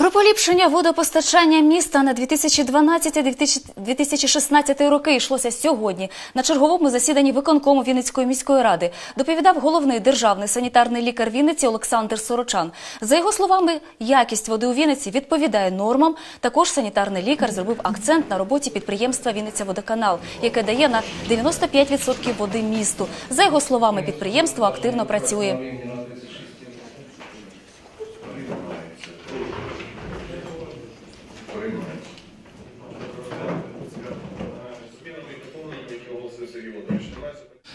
Про поліпшення водопостачання міста на 2012-2016 роки йшлося сьогодні на черговому засіданні виконкому Вінницької міської ради. Доповідав головний державний санітарний лікар Вінниці Олександр Сорочан. За його словами, якість води у Вінниці відповідає нормам. Також санітарний лікар зробив акцент на роботі підприємства Вінниця Водоканал, яке дає на 95% води місту. За його словами, підприємство активно працює.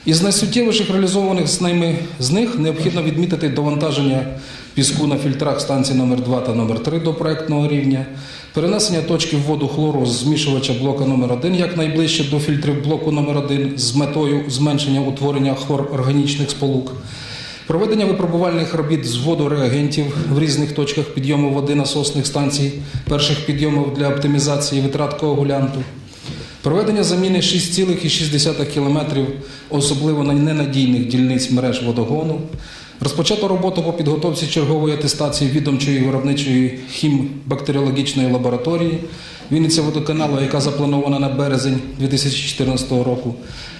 Із найсуттєвіших реалізованих з ними з них необхідно відмітити довантаження піску на фільтрах станції номер 2 та номер 3 до проектного рівня, перенесення точки вводу хлору з змішувача блока номер 1 якнайближче до фільтрів блоку номер 1 з метою зменшення утворення хлорорганічних сполук, проведення випробувальних робіт з водореагентів в різних точках підйому води насосних станцій, перших підйомів для оптимізації витрат коагулянту. Проведення заміни 6,6 км, особливо на ненадійних дільниць мереж водогону. Розпочато роботу по підготовці чергової атестації відомчої виробничої хімбактеріологічної лабораторії Вінниця водоканалу, яка запланована на березень 2014 року.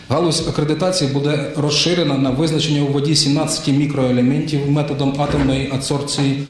Галузь акредитації буде розширена на визначення у воді 17 мікроелементів методом атомної адсорбції